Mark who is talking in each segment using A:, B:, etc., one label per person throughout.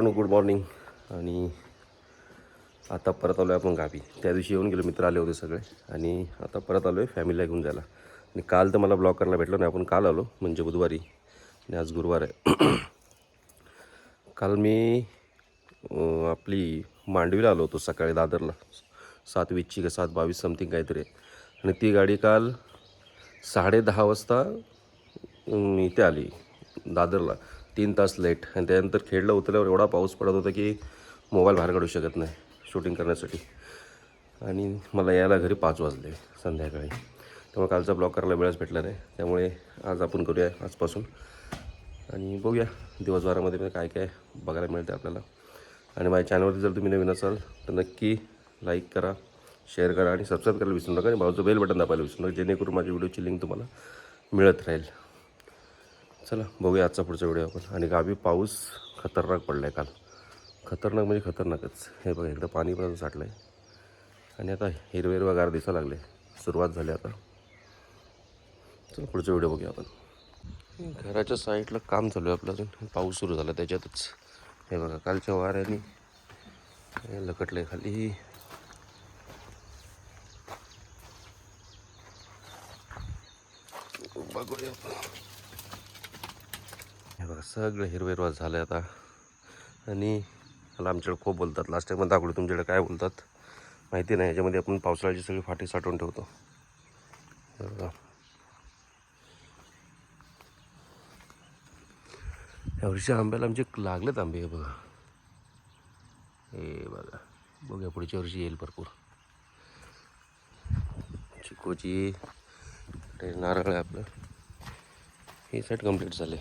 A: मित्रांनो good morning आणि आता परत आलो आहे आपण गावी. त्या दिवशी येऊन गेलो मित्र आले होते सगळे. आणि आता परत आलो आहे फॅमिलीला घेऊन जायला. आणि काल तर मला ब्लॉग करायला भेटलं नाही आपण काल आलो म्हणजे बुधवारी. आणि आज गुरुवार आहे. काल मी आपली मांडवीला आलो होतो सकाळी दादरला. सात वीसची का सात बावीस समथिंग काहीतरी आहे. आणि ती गाडी काल साडे दहा वाजता इथे आली. दादरला. तीन तास लेट आणि त्यानंतर खेडला उतरल्यावर एवढा पाऊस पडत होता की मोबाईल बाहेर काढू शकत नाही शूटिंग करण्यासाठी. आणि मला यायला घरी पाच वाजले संध्याकाळी. त्यामुळे कालचा ब्लॉग करायला वेळच भेटला नाही. त्यामुळे आज आपण करूया आजपासून. आणि बघूया दिवसभरामध्ये काय काय बघायला मिळते आपल्याला. आणि माझ्या चॅनलवरती जर तुम्ही नवीन असाल तर नक्की लाईक करा शेअर करा आणि सबस्क्राईब करायला विसरू नका. आणि बाजूचं बेल बटन दाबायला विसरू नका जेणेकरून माझ्या व्हिडिओची लिंक तुम्हाला मिळत राहील. चला बघूया आजचा पुढचा व्हिडिओ आपण. आणि गावी पाऊस खतरनाक पडला आहे काल. खतरनाक म्हणजे खतरनाकच. हे बघा एकदा पाणी पण साठलं आहे आणि आता हिरवे गार दिसायला लागले. सुरुवात झाली आता. चला पुढचा व्हिडिओ बघूया आपण. घराच्या साईडला काम चालू आहे आपलं अजून. पाऊस सुरू झाला त्याच्यातच. हे बघा कालच्या वाऱ्याने लकटलं आहे खाली. बघूया आपण. हे बघा सगळं हिरवं हिरवा झालं आहे आता. आणि मला आमच्याकडे खूप बोलतात. लास्ट टाईम पण दाखवलं तुमच्याकडे काय बोलतात. माहिती नाही याच्यामध्ये आपण पावसाळ्याची सगळी फाटी साठवून ठेवतो. यावर्षी आंब्याला आमचे लागलेत आंबे हे बघा. हे बघा. बघूया पुढच्या वर्षी येईल भरपूर. चिकोची ते नारळ आहे आपलं. हे सेट कंप्लीट झाले.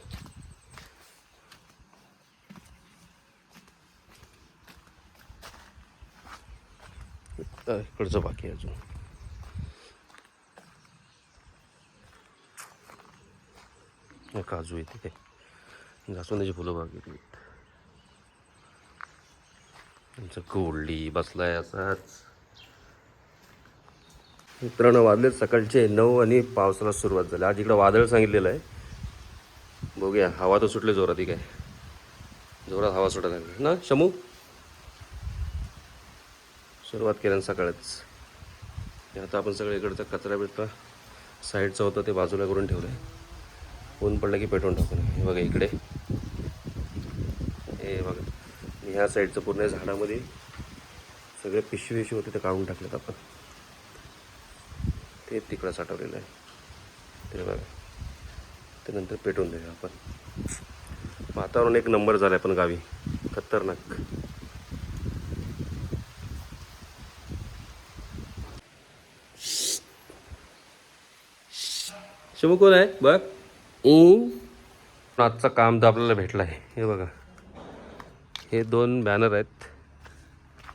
A: इकडचं बाकी अजून. काजू येते काय जास्वंदाची फुलं बाकी आमचं कोल्डी बसलाय असाच. मित्रांनो वाजले सकाळचे नऊ आणि पावसाला सुरुवात झाली. आज इकडं वादळ सांगितलेलं आहे. बघूया हवा तर सुटले जोरात ही काय जोरात हवा सुटायला लागली. ना शमू? सुरुवात केल्यानं सकाळीच. हे आता आपण सगळं इकडचा कचरा बिचरा साईडचा होता ते बाजूला करून ठेवलं आहे ऊन पडलं की पेटवून टाकून. हे बघा इकडे. हे बघा. ह्या साईडचं पूर्ण झाडामध्ये सगळे पिशवी पिशवी होते ते काढून टाकलेत आपण. ते तिकडं साठवलेलं आहे. ते बघा. त्यानंतर पेटवून देऊया आपण. वातावरण एक नंबर झालं आहे पण गावी. खतरनाक. शिव कोण आहे बघ. आजचं काम तर आपल्याला भेटलं आहे. हे बघा. हे दोन बॅनर आहेत.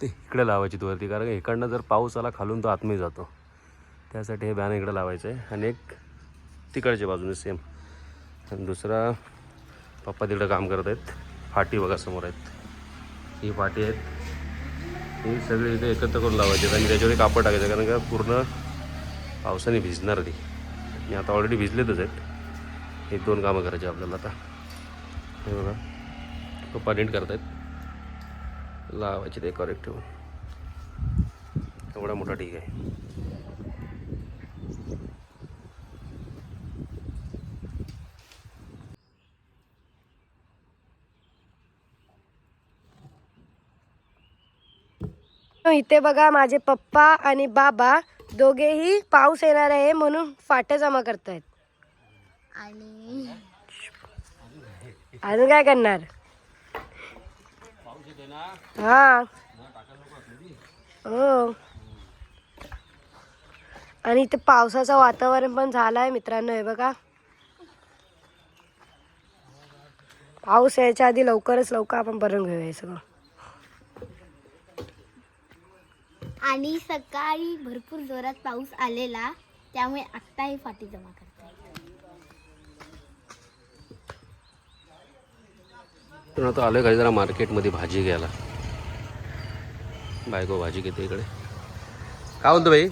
A: ते इकडे लावायची वरती कारण इकडनं जर पाऊस आला खालून तो आतमध्ये जातो. त्यासाठी हे बॅनर इकडे लावायचं आहे. आणि एक तिकडच्या बाजूने सेम आणि दुसरा पप्पा तिकडं काम करत आहेत. फाटी बघा समोर आहेत. ही फाटी आहेत. ही सगळी इथे एकत्र करून लावायची आणि त्याच्यावर कापड टाकायचं कारण का पूर्ण पावसाने भिजणार ती. मी आता ऑलरेडी भिजलेतच आहेत. हे दोन कामं करायचे आपल्याला आता. हे बघा. पप्पा नीट करतायत. लावायचे ते करेक्ट ठेवून. एवढा मोठा ठीक आहे.
B: इथे बघा माझे पप्पा आणि बाबा. दोघेही पाऊस येणार आहे म्हणून फाट्या जमा करतायत.
C: आणि
B: अजून काय करणार? हा. हो. आणि इथे पावसाचं वातावरण पण झालं आहे मित्रांनो हे बघा. पाऊस यायच्या आधी लवकरच लवकर आपण भरून घेऊया सगळं.
C: आणि सकाळी भरपूर जोरात पाऊस आलेला त्यामुळे आत्ता ही फाटी जमा करतात
A: पण आता आलं काही जरा मार्केटमध्ये भाजी घ्यायला? बायको भाजी घेते इकडे. काय बोलतो भाई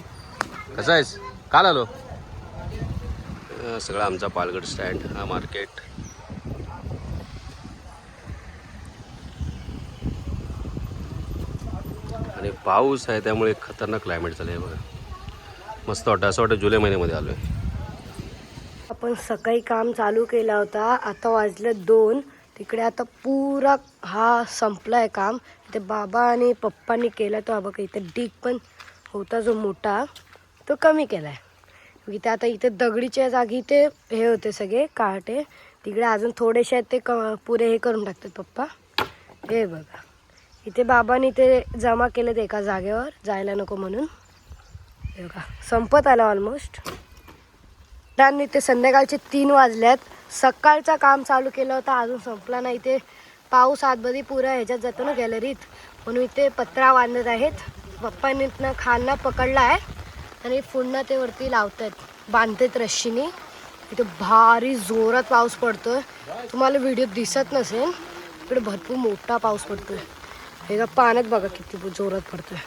A: कसा आहेस? काल आलो. सगळा आमचा पालगड स्टँड हा मार्केट. आणि पाऊस आहे त्यामुळे खतरनाक क्लायमेट झालं आहे बघा. मस्त वाटतं. असं वाटतं जुलै महिन्यामध्ये आलो आहे
B: आपण सकाळी काम चालू केला होता. आता वाजलं दोन. तिकडे आता पुरा हा संपला आहे काम. इथे बाबा आणि पप्पांनी केला तो. हा बघा इथे डीक पण होता जो मोठा तो कमी केला आहे इथे आता इथे दगडीच्या जागी ते हे होते सगळे काटे. तिकडे अजून थोडेसे आहेत ते क पुरे हे करून टाकतात पप्पा. हे बघा. इथे बाबांनी ते जमा केलेत एका जागेवर. जायला नको म्हणून. हे बघा संपत आला ऑलमोस्ट त्यांनी ते संध्याकाळचे तीन वाजल्यात. सकाळचं काम चालू केलं होतं अजून संपला नाही. इथे पाऊस आतमध्ये पुरा ह्याच्यात जातो ना गॅलरीत म्हणून इथे पत्रा बांधत आहेत. पप्पांनी इथनं खालना पकडला आहे आणि पुन्हा ते वरती लावत आहेत बांधतात रश्शीने. इथे भारी जोरात पाऊस पडतोय. तुम्हाला व्हिडिओ दिसत नसेल इकडे भरपूर मोठा पाऊस पडतोय. हे पाण्यात बघा किती जोरात पडतोय.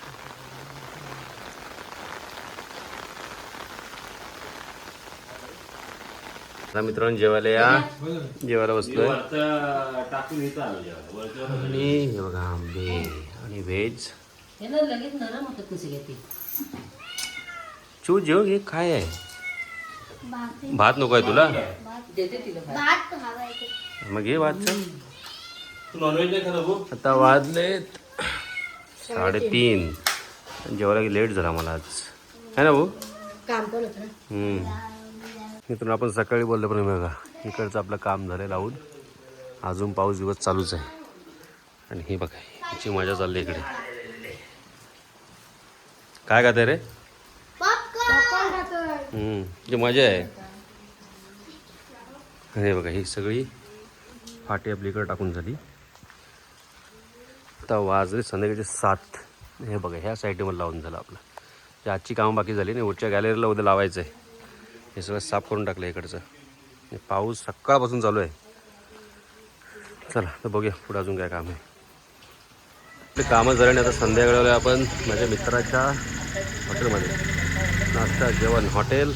A: आता मित्रांनो जेवायला या. जेवायला बसलोय. आणि हे बघा आंबे आणि व्हेज. चू जेव हे काय आहे भात नको आहे तुला. मग घे भात. आता वाजलेत साडेतीन. जेवायला लेट झाला मला आज. है ना भाऊ. मित्रांनो आपण सकाळी बोललो पण बघा. इकडचं आपलं काम झालं लावून अजून पाऊस दिवस चालूच आहे. आणि हे बघा याची मजा चालली इकडे. काय खाते रे? हम्म, जी मजा आहे. हे बघा ही सगळी फाटी आपली इकडे टाकून झाली. आता वाजले संध्याकाळचे सात. हे बघा ह्या साईडवर लावून झालं आपलं. जे आजची कामं बाकी झाली नाही वरच्या गॅलरीला उद्या लावायचं आहे हे सगळं साफ करून टाकलं इकडचं. पाऊस सकाळपासून चालू आहे. चला तर बघूया पुढे अजून काय काम आहे. ते कामं झालं नाही आता संध्याकाळी आपण माझ्या मित्राच्या हॉटेलमध्ये नाश्ता जेवण हॉटेल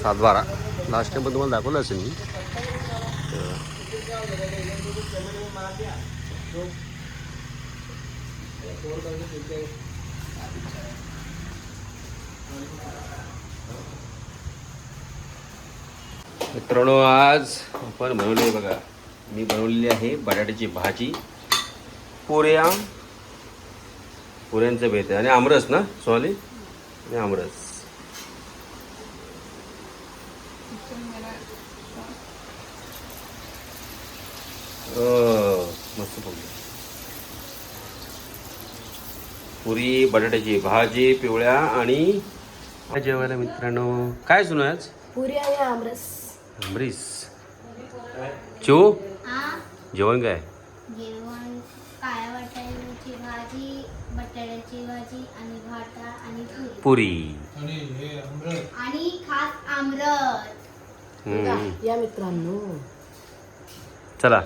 A: सातबारा. लास्ट टाइम पण तुम्हाला दाखवलं असेल मी. मित्रांनो आज आपण बनवले बघा. मी बनवलेली आहे बटाट्याची भाजी. पुऱ्या. पुऱ्यांचं बेत आहे. आणि आमरस ना सॉली आणि आमरस. मस्त बोलली पुरी बटाट्याची भाजी पिवळ्या आणि जेवायला मित्रांनो काय आहे आज?
B: पुरी आणि आमरस.
A: अमरीस चो?
C: हा?
A: जेवण काय?
C: जेवण काळ्या बटाट्याची भाजी बटाट्याची भाजी आणि भाटा आणि पुरी.
A: पुरी.
C: आणि खास आमरस.
A: हम्म.
B: या मित्रांनो.
A: चला.